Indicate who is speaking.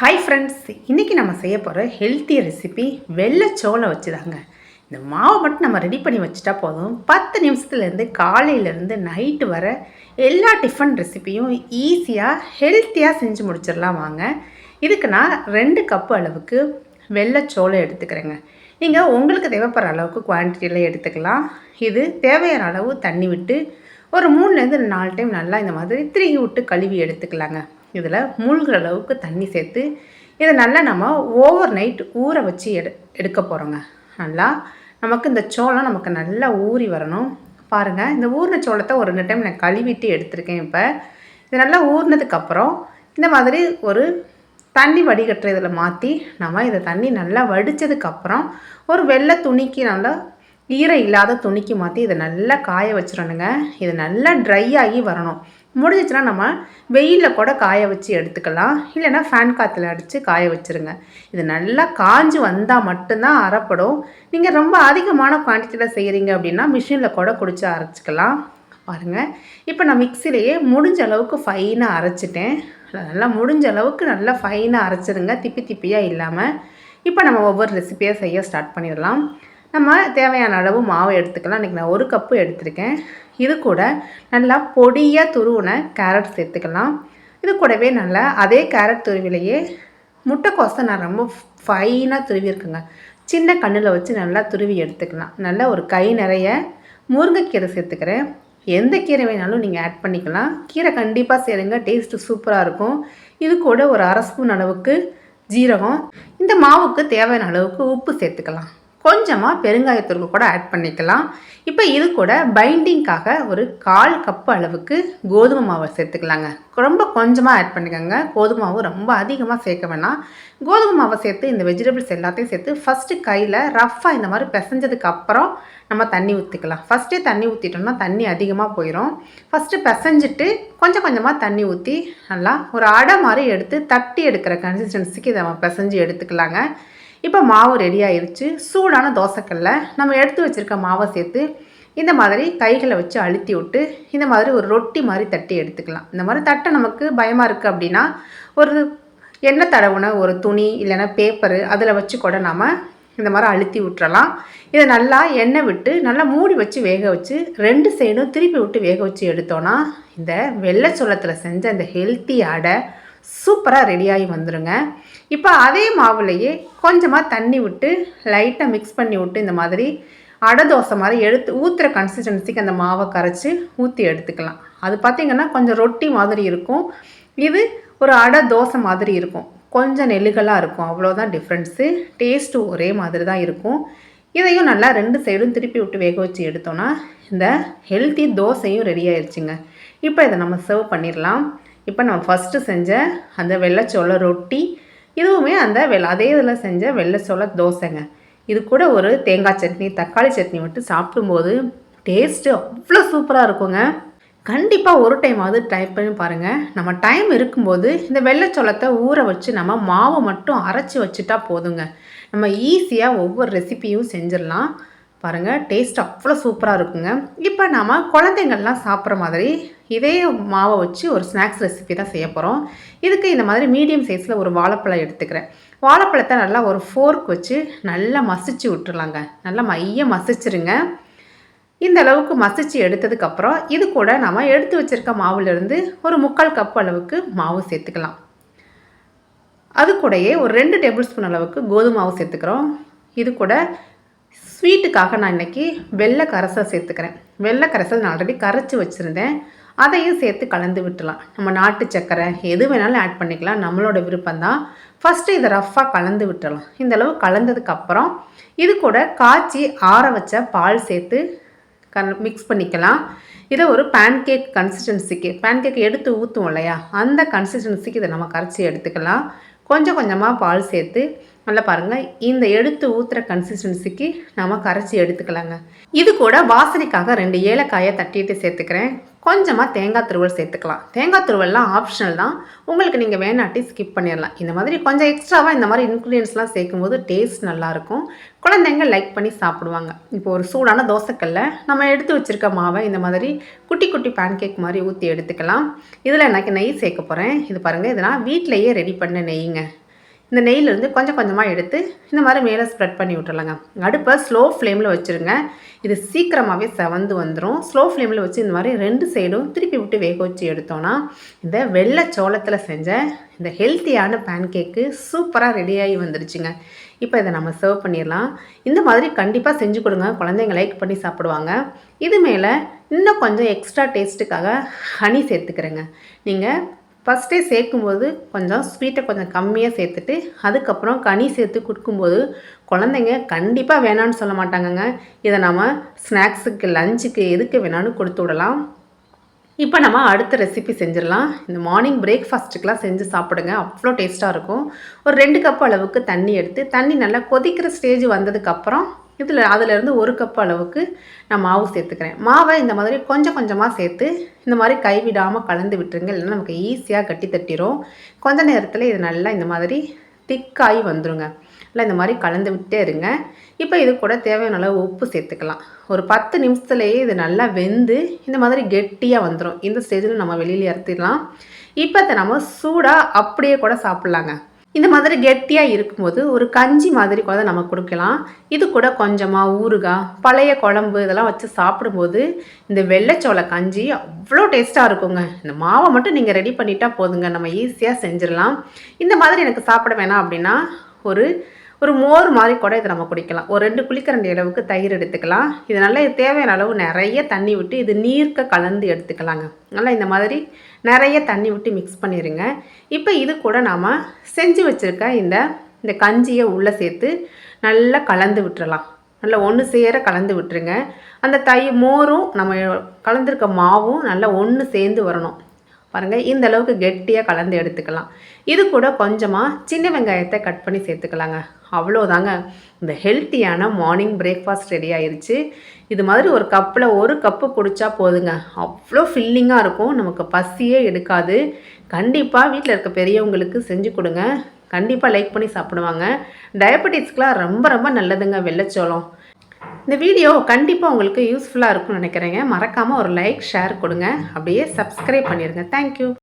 Speaker 1: Hi friends இன்றைக்கி நம்ம செய்ய போகிற ஹெல்த்தி ரெசிபி வெள்ளைச்சோளம் வச்சு தாங்க இந்த மாவை மட்டும் நம்ம ரெடி பண்ணி வச்சுட்டா போதும். பத்து நிமிஷத்துலேருந்து காலையிலேருந்து நைட்டு வர எல்லா டிஃபன் ரெசிபியும் ஈஸியாக ஹெல்த்தியாக செஞ்சு முடிச்சிடலாம் வாங்க. இதுக்கு நான் ரெண்டு கப்பு அளவுக்கு வெள்ளைச்சோளம் எடுத்துக்கிறேங்க. நீங்கள் உங்களுக்கு தேவைப்படுற அளவுக்கு குவான்டிட்டியில் எடுத்துக்கலாம். இது தேவையான அளவு தண்ணி விட்டு ஒரு மூணுலேருந்து நாலு டைம் நல்லா இந்த மாதிரி திருகி விட்டு கழுவி எடுத்துக்கலாங்க. இதில் மூழ்கிற அளவுக்கு தண்ணி சேர்த்து இதை நல்லா நம்ம ஓவர் நைட் ஊற வச்சு எடு எடுக்க போகிறோங்க நல்லா நமக்கு இந்த சோளம் நமக்கு நல்லா ஊறி வரணும். பாருங்கள் இந்த ஊறின சோளத்தை ஒரு ரெண்டு டைம் நான் கழுவிட்டு எடுத்திருக்கேன் இப்போ. இது நல்லா ஊறினதுக்கப்புறம் இந்த மாதிரி ஒரு தண்ணி வடிகட்டுற இதில் மாற்றி நம்ம இதை தண்ணி நல்லா வடித்ததுக்கப்புறம் ஒரு வெள்ளை துணிக்கு நல்லா ஈரம் இல்லாத துணிக்கு மாற்றி இதை நல்லா காய வச்சிடணுங்க. இது நல்லா ட்ரை ஆகி வரணும். முடிஞ்சிச்சுன்னா நம்ம வெயிலில் கூட காய வச்சு எடுத்துக்கலாம். இல்லைன்னா ஃபேன் காற்றுல அடித்து காய வச்சுருங்க. இது நல்லா காஞ்சி வந்தால் மட்டும்தான் அரைப்படும் நீங்கள் ரொம்ப அதிகமான குவான்டிட்டியில் செய்கிறீங்க அப்படின்னா மிஷினில் கூட குடிச்சு அரைச்சிக்கலாம். பாருங்கள் இப்போ நான் மிக்சிலேயே முடிஞ்ச அளவுக்கு ஃபைனாக அரைச்சிட்டேன். நல்லா முடிஞ்ச அளவுக்கு நல்லா ஃபைனாக அரைச்சிருங்க. திப்பி திப்பியாக இல்லாமல் இப்போ நம்ம ஒவ்வொரு ரெசிபியாக செய்ய ஸ்டார்ட் பண்ணிடலாம். நம்ம தேவையான அளவு மாவு எடுத்துக்கலாம். இன்றைக்கி நான் ஒரு கப்பு எடுத்திருக்கேன். இது கூட நல்லா பொடியாக துருவின கேரட் சேர்த்துக்கலாம். இது கூடவே நல்லா அதே கேரட் துருவிலையே முட்டைக்கோசை நான் ரொம்ப ஃபைனாக துருவி இருக்குங்க சின்ன கண்ணில் வச்சு நல்லா துருவி எடுத்துக்கலாம். நல்லா ஒரு கை நிறைய முருங்கைக்கீரை சேர்த்துக்கிறேன். எந்த கீரை வேணாலும் நீங்கள் ஆட் பண்ணிக்கலாம். கீரை கண்டிப்பாக சேருங்க. டேஸ்ட்டு சூப்பராக இருக்கும். இது கூட ஒரு அரை ஸ்பூன் அளவுக்கு ஜீரகம். இந்த மாவுக்கு தேவையான அளவுக்கு உப்பு சேர்த்துக்கலாம். கொஞ்சமாக பெருங்காயத்தூள் கூட ஆட் பண்ணிக்கலாம். இப்போ இது கூட பைண்டிங்காக ஒரு கால் கப்பு அளவுக்கு கோதுமை மாவை சேர்த்துக்கலாங்க. ரொம்ப கொஞ்சமாக ஆட் பண்ணிக்கோங்க. கோதுமை மாவு ரொம்ப அதிகமாக சேர்க்க வேணாம். கோதுமை மாவை சேர்த்து இந்த வெஜிடபிள்ஸ் எல்லாத்தையும் சேர்த்து ஃபஸ்ட்டு கையில் ரஃப்பாக இந்த மாதிரி பிசைஞ்சதுக்கு அப்புறம் நம்ம தண்ணி ஊற்றிக்கலாம் ஃபஸ்ட்டே தண்ணி ஊற்றிட்டோம்னா தண்ணி அதிகமாக போயிடும் ஃபஸ்ட்டு பிசைஞ்சிட்டு கொஞ்சம் கொஞ்சமாக தண்ணி ஊற்றி நல்லா ஒரு அடை மாதிரி எடுத்து தட்டி எடுக்கிற கன்சிஸ்டன்சிக்கு இதை நம்ம பிசைஞ்சு எடுத்துக்கலாங்க. இப்போ மாவு ரெடி ஆயிடுச்சு சூடான தோசைக்கல்ல நம்ம எடுத்து வச்சுருக்க மாவை சேர்த்து இந்த மாதிரி கைகளை வச்சு அழுத்தி விட்டு இந்த மாதிரி ஒரு ரொட்டி மாதிரி தட்டி எடுத்துக்கலாம். இந்த மாதிரி தட்டை நமக்கு பயமாக இருக்குது அப்படின்னா ஒரு எண்ணெய் தடவுன ஒரு துணி இல்லைன்னா பேப்பரு அதில் வச்சு கூட நாம் இந்த மாதிரி அழுத்தி விட்டுறலாம். இதை நல்லா எண்ணெய் விட்டு நல்லா மூடி வச்சு வேக வச்சு ரெண்டு சைடும் திருப்பி விட்டு வேக வச்சு எடுத்தோன்னா இந்த வெள்ளை சோளத்தில் செஞ்ச இந்த ஹெல்த்தி அடை சூப்பராக ரெடியாகி வந்துடுங்க இப்போ அதே மாவுலேயே கொஞ்சமாக தண்ணி விட்டு லைட்டாக மிக்ஸ் பண்ணி விட்டு இந்த மாதிரி அடை தோசை மாதிரி எடுத்து ஊற்றுற கன்சிஸ்டன்சிக்கு அந்த மாவை கரைச்சி ஊற்றி எடுத்துக்கலாம். அது பார்த்திங்கன்னா கொஞ்சம் ரொட்டி மாதிரி இருக்கும். இது ஒரு அடை தோசை மாதிரி இருக்கும். கொஞ்சம் நெல்லுகளாக இருக்கும். அவ்வளோதான் டிஃப்ரென்ஸு டேஸ்ட்டு ஒரே மாதிரி தான் இருக்கும். இதையும் நல்லா ரெண்டு சைடும் திருப்பி விட்டு வேக வச்சு எடுத்தோன்னா இந்த ஹெல்த்தி தோசையும் ரெடி ஆயிடுச்சுங்க இப்போ இதை நம்ம சர்வ் பண்ணிடலாம். இப்போ நம்ம ஃபஸ்ட்டு செஞ்ச அந்த வெள்ளைச்சோள ரொட்டி இதுவுமே அந்த வெள்ள அதே இதில் செஞ்ச வெள்ளைச்சோள தோசைங்க. இது கூட ஒரு தேங்காய் சட்னி தக்காளி சட்னி விட்டு சாப்பிடும்போது டேஸ்ட்டு அவ்வளோ சூப்பராக இருக்குங்க. கண்டிப்பாக ஒரு டைமாவது ட்ரை பண்ணி பாருங்கள் நம்ம டைம் இருக்கும்போது இந்த வெள்ளைச்சோளத்தை ஊற வச்சு நம்ம மாவை மட்டும் அரைச்சி வச்சுட்டா போதுங்க. நம்ம ஈஸியாக ஒவ்வொரு ரெசிப்பியும் செஞ்சிடலாம். பாருங்கள் டேஸ்ட் அவ்வளோ சூப்பராக இருக்குங்க. இப்போ நாம் குழந்தைங்கள்லாம் சாப்பிட்ற மாதிரி இதே மாவை வச்சு ஒரு ஸ்நாக்ஸ் ரெசிபி தான் செய்ய போகிறோம் இதுக்கு இந்த மாதிரி மீடியம் சைஸில் ஒரு வாழைப்பழம் எடுத்துக்கிறேன். வாழைப்பழத்தை நல்லா ஒரு ஃபோர்க் வச்சு நல்லா மசிச்சு விட்டுருலாங்க நல்லா மைய மசிச்சிருங்க. இந்த அளவுக்கு மசிச்சு எடுத்ததுக்கப்புறம் இது கூட நம்ம எடுத்து வச்சுருக்க மாவுலேருந்து ஒரு முக்கால் கப் அளவுக்கு மாவு சேர்த்துக்கலாம். அது கூடயே ஒரு ரெண்டு டேபிள் ஸ்பூன் அளவுக்கு கோதுமை மாவு சேர்த்துக்கிறோம். இது கூட ஸ்வீட்டுக்காக நான் இன்றைக்கி வெள்ளை கரைசல் சேர்த்துக்கிறேன். வெள்ளை கரைசல் நான் ஆல்ரெடி கரைச்சி வச்சுருந்தேன். அதையும் சேர்த்து கலந்து விட்டுலாம். நம்ம நாட்டு சக்கரை எது வேணாலும் ஆட் பண்ணிக்கலாம். நம்மளோட விருப்பம் தான் ஃபஸ்ட்டு இதை ரஃப்பாக கலந்து விட்டுறலாம். இந்த அளவு கலந்ததுக்கப்புறம் இது கூட காய்ச்சி ஆற வச்ச பால் சேர்த்து கன் மிக்ஸ் பண்ணிக்கலாம். இதை ஒரு பேன்கேக் கன்சிஸ்டன்சிக்கு பேன்கேக் எடுத்து ஊற்றுவோம் இல்லையா? அந்த கன்சிஸ்டன்சிக்கு இதை நம்ம கரைச்சி எடுத்துக்கலாம். கொஞ்சம் கொஞ்சமாக பால் சேர்த்து நல்லா பாருங்கள் இந்த எடுத்து ஊற்றுற கன்சிஸ்டன்சிக்கு நம்ம கரைச்சி எடுத்துக்கலாங்க. இது கூட வாசனைக்காக ரெண்டு ஏலக்காயை தட்டிட்டு சேர்த்துக்கிறேன். கொஞ்சமாக தேங்காய் துருவல் சேர்த்துக்கலாம். தேங்காய் துருவல்லாம் ஆப்ஷனல் தான். உங்களுக்கு நீங்கள் வேணாட்டி ஸ்கிப் பண்ணிடலாம் இந்த மாதிரி கொஞ்சம் எக்ஸ்ட்ராவாக இந்த மாதிரி இன்க்ரீடியன்ஸ்லாம் சேர்க்கும்போது டேஸ்ட் நல்லாயிருக்கும் குழந்தைங்க லைக் பண்ணி சாப்பிடுவாங்க. இப்போ ஒரு சூடான தோசைக்கல்ல நம்ம எடுத்து வச்சுருக்க மாவை இந்த மாதிரி குட்டி குட்டி பேன்கேக் மாதிரி ஊற்றி எடுத்துக்கலாம். இதில் எனக்கு நெய் சேர்க்க போகிறேன் இது பாருங்கள் இதெல்லாம் வீட்டிலையே ரெடி பண்ண நெய்யுங்க இந்த நெய்லேருந்து கொஞ்சம் கொஞ்சமாக எடுத்து இந்த மாதிரி மேலே ஸ்ப்ரெட் பண்ணி விட்டுறலாங்க. அடுப்பை ஸ்லோ ஃப்ளேமில் வச்சுருங்க. இது சீக்கிரமாகவே செவந்து வந்துடும் ஸ்லோ ஃப்ளேமில் வச்சு இந்த மாதிரி ரெண்டு சைடும் திருப்பி விட்டு வேக வச்சு எடுத்தோன்னா இந்த வெள்ளை சோளத்தில் செஞ்ச இந்த ஹெல்த்தியான பேன் கேக்கு சூப்பராக ரெடியாகி வந்துடுச்சுங்க இப்போ இதை நம்ம சர்வ் பண்ணிடலாம். இந்த மாதிரி கண்டிப்பாக செஞ்சு கொடுங்க. குழந்தைங்க லைக் பண்ணி சாப்பிடுவாங்க. இது மேலே இன்னும் கொஞ்சம் எக்ஸ்ட்ரா டேஸ்ட்டுக்காக ஹனி சேர்த்துக்கிறேங்க. நீங்கள் ஃபஸ்ட்டே சேர்க்கும்போது கொஞ்சம் ஸ்வீட்டை கொஞ்சம் கம்மியாக சேர்த்துட்டு அதுக்கப்புறம் கனி சேர்த்து கொடுக்கும்போது குழந்தைங்க கண்டிப்பாக வேணான்னு சொல்ல மாட்டாங்கங்க. இதை நம்ம ஸ்நாக்ஸுக்கு லஞ்சுக்கு எதுக்கு வேணாலும் கொடுத்து விடலாம். இப்போ நம்ம அடுத்த ரெசிபி செஞ்சிடலாம். இந்த மார்னிங் பிரேக்ஃபாஸ்ட்டுக்கெலாம் செஞ்சு சாப்பிடுங்க. அவ்வளோ டேஸ்ட்டாக இருக்கும். ஒரு ரெண்டு கப் அளவுக்கு தண்ணி எடுத்து தண்ணி நல்லா கொதிக்கிற ஸ்டேஜ் வந்ததுக்கப்புறம் இதில் அதிலேருந்து ஒரு கப் அளவுக்கு நான் மாவு சேர்த்துக்கிறேன். மாவை இந்த மாதிரி கொஞ்சம் கொஞ்சமாக சேர்த்து இந்த மாதிரி கைவிடாமல் கலந்து விட்டுருங்க. இல்லைன்னா நமக்கு ஈஸியாக கட்டி தட்டிடும் கொஞ்ச நேரத்தில் இது நல்லா இந்த மாதிரி திக்காகி வந்துடுங்க இல்லை இந்த மாதிரி கலந்து விட்டே இருங்க. இப்போ இது கூட தேவையான அளவு உப்பு சேர்த்துக்கலாம். ஒரு பத்து நிமிஷத்துலேயே இது நல்லா வெந்து இந்த மாதிரி கெட்டியாக வந்துடும் இந்த ஸ்டேஜில் நம்ம வெளியில் இறத்திடலாம். இப்போ இதை நம்ம சூடாக அப்படியே கூட சாப்பிட்லாங்க. இந்த மாதிரி கெட்டியாக இருக்கும்போது ஒரு கஞ்சி மாதிரி கூட நம்ம கொடுக்கலாம். இது கூட கொஞ்சமாக ஊறுகாய் பழைய குழம்பு இதெல்லாம் வச்சு சாப்பிடும்போது இந்த வெள்ளைச்சோள கஞ்சி அவ்வளோ டேஸ்ட்டாக இருக்குங்க. இந்த மாவை மட்டும் நீங்கள் ரெடி பண்ணிட்டா போதுங்க. நம்ம ஈஸியாக செஞ்சிடலாம். இந்த மாதிரி எனக்கு சாப்பிட வேணாம் அப்படின்னா ஒரு ஒரு மோர் மாதிரி கூட இதை நம்ம குடிக்கலாம். ஒரு ரெண்டு குளிக்கரண்டி அளவுக்கு தயிர் எடுத்துக்கலாம். இது நல்லா தேவையான அளவு நிறைய தண்ணி விட்டு இது நீர்க்க கலந்து எடுத்துக்கலாங்க. நல்லா இந்த மாதிரி நிறைய தண்ணி விட்டு மிக்ஸ் பண்ணிடுங்க இப்போ இது கூட நாம் செஞ்சு வச்சுருக்க இந்த இந்த கஞ்சியை உள்ளே சேர்த்து நல்லா கலந்து விட்டுறலாம். நல்லா ஒன்று சேர கலந்து விட்டுருங்க. அந்த தை மோரும் நம்ம கலந்துருக்க மாவும் நல்லா ஒன்று சேர்ந்து வரணும். பாருங்கள் இந்த அளவுக்கு கெட்டியாக கலந்து எடுத்துக்கலாம். இது கூட கொஞ்சமாக சின்ன வெங்காயத்தை கட் பண்ணி சேர்த்துக்கலாங்க. அவ்வளோதாங்க இந்த ஹெல்த்தியான மார்னிங் பிரேக்ஃபாஸ்ட் ரெடி ஆயிடுச்சு இது மாதிரி ஒரு கப்பில் ஒரு கப்பு குடித்தா போதுங்க. அவ்வளோ ஃபில்லிங்காக இருக்கும். நமக்கு பசியே எடுக்காது. கண்டிப்பாக வீட்டில் இருக்க பெரியவங்களுக்கு செஞ்சு கொடுங்க. கண்டிப்பாக லைக் பண்ணி சாப்பிடுவாங்க. டயபெட்டிஸ்க்கெலாம் ரொம்ப ரொம்ப நல்லதுங்க வெள்ளச்சோளம் இந்த வீடியோ கண்டிப்பாக உங்களுக்கு யூஸ்ஃபுல்லாக இருக்கும்னு நினைக்கிறேங்க. மறக்காமல் ஒரு லைக் ஷேர் கொடுங்க. அப்படியே சப்ஸ்கிரைப் பண்ணிடுங்க தேங்க்யூ